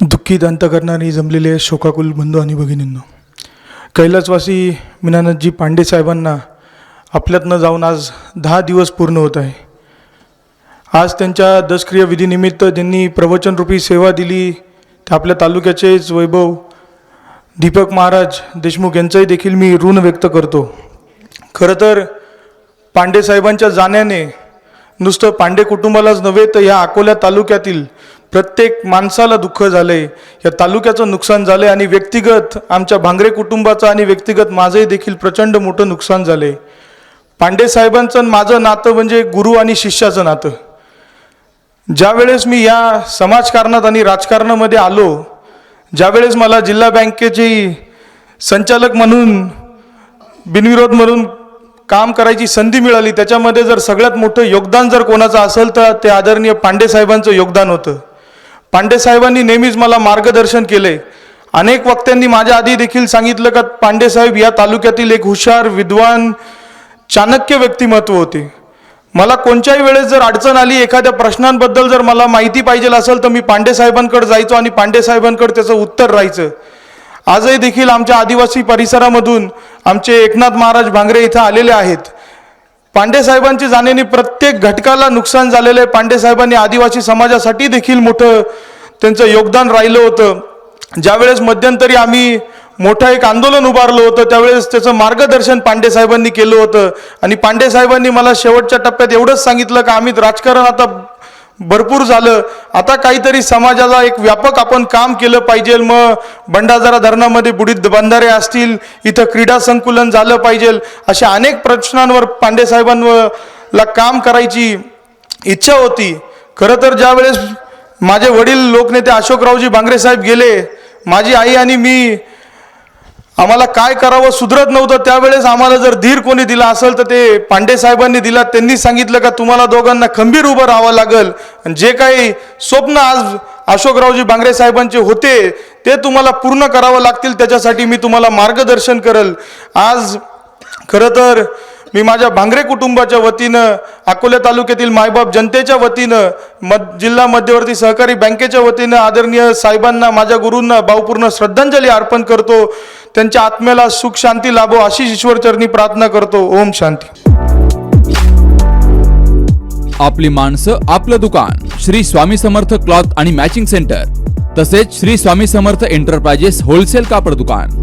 दुःखी दंत करणारी जमलेले शोकाकुल बंधू आणि भगिनींनो. कैलासवासी मीनानाथजी पांडे साहेबांना आपल्यातनं जाऊन आज दहा दिवस पूर्ण होत आहे. आज त्यांच्या दशक्रिया विधीनिमित्त ज्यांनी प्रवचनरूपी सेवा दिली ते आपल्या तालुक्याचेच वैभव दीपक महाराज देशमुख यांचंही देखील मी ऋण व्यक्त करतो. खरं तर पांडे साहेबांच्या जाण्याने नुसतं पांडे कुटुंबालाच नव्हे तर या अकोला तालुक्यातील प्रत्येक माणसाला दुःख झालंय. या तालुक्याचं नुकसान झालंय आणि व्यक्तिगत आमच्या भांगरे कुटुंबाचं आणि व्यक्तिगत माझंही देखील प्रचंड मोठं नुकसान झालंय. पांडे साहेबांचं माझं नातं म्हणजे गुरु आणि शिष्याचं नातं. ज्यावेळेस मी या समाजकारणात आणि राजकारणामध्ये आलो ज्यावेळेस मला जिल्हा बँकेची संचालक म्हणून बिनविरोध म्हणून काम करायची संधी मिळाली त्याच्यामध्ये जर सगळ्यात मोठं योगदान जर कोणाचं असेल तर ते आदरणीय पांडे साहेबांचं योगदान होतं. पांडे साहेबांनी नेहमीच मला मार्गदर्शन केले. अनेक वक्त्यांनी माझ्या आधी देखील सांगितलं का पांडेसाहेब या तालुक्यातील एक हुशार विद्वान चाणक्य व्यक्तिमत्व होते. मला कोणत्याही वेळेस जर अडचण आली एखाद्या प्रश्नांबद्दल जर मला माहिती पाहिजे असेल तर मी पांडेसाहेबांकडे जायचो आणि पांडेसाहेबांकडे त्याचं उत्तर राहायचं. आजही देखील आमच्या आदिवासी परिसरामधून आमचे एकनाथ महाराज भांगरे इथं आलेले आहेत. पांडे साहेबांची प्रत्येक प्रत्येक घटकाला नुकसान झालेलं आहे पांडे साहेबांनी आदिवासी समाजासाठी देखील मोठं त्यांचं योगदान राहिलं होतं. ज्यावेळेस मध्यंतरी आम्ही मोठं एक आंदोलन उभारलं होतं त्यावेळेस त्याचं मार्गदर्शन पांडे साहेबांनी केलं होतं. आणि पांडे साहेबांनी मला शेवटच्या टप्प्यात एवढंच सांगितलं का आम्ही राजकारण आता भरपूर झालं. आता काहीतरी समाजाला एक व्यापक आपण काम केलं पाहिजे मग बंडाजारा धरणामध्ये बुडीत बंधारे असतील इथं क्रीडा संकुलन झालं पाहिजे अशा अनेक प्रश्नांवर पांडेसाहेबांवर ला काम करायची इच्छा होती. खरं तर ज्यावेळेस माझे वडील लोकनेते अशोकरावजी बांगरे साहेब गेले माझी आई आणि मी आम्हाला काय करावं सुधरत नव्हतं. त्यावेळेस आम्हाला जर धीर कोणी दिला असेल तर ते पांडे साहेबांनी दिला. त्यांनी सांगितलं का तुम्हाला दोघांना खंबीर उभं राहावं लागल. जे काही स्वप्न आज अशोकरावजी बांगरे साहेबांचे होते ते तुम्हाला पूर्ण करावं लागतील. त्याच्यासाठी मी तुम्हाला मार्गदर्शन करल. आज खरं तर मी माझ्या भांगरे कुटुंबाच्या वतीनं अकोला तालुक्यातील मायबाप जनतेच्या वतीनं मद जिल्हा मध्यवर्ती सहकारी बँकेच्या वतीनं आदरणीय साहेबांना माझ्या गुरूंना भावपूर्ण श्रद्धांजली अर्पण करतो. त्यांच्या आत्म्याला सुख शांती लाभो अशी ईश्वरचरणी प्रार्थना करतो. ओम शांती. आपली माणसं आपलं दुकान. श्री स्वामी समर्थ क्लॉथ आणि मॅचिंग सेंटर. तसेच श्री स्वामी समर्थ एंटरप्राइजेस होलसेल कापड दुकान.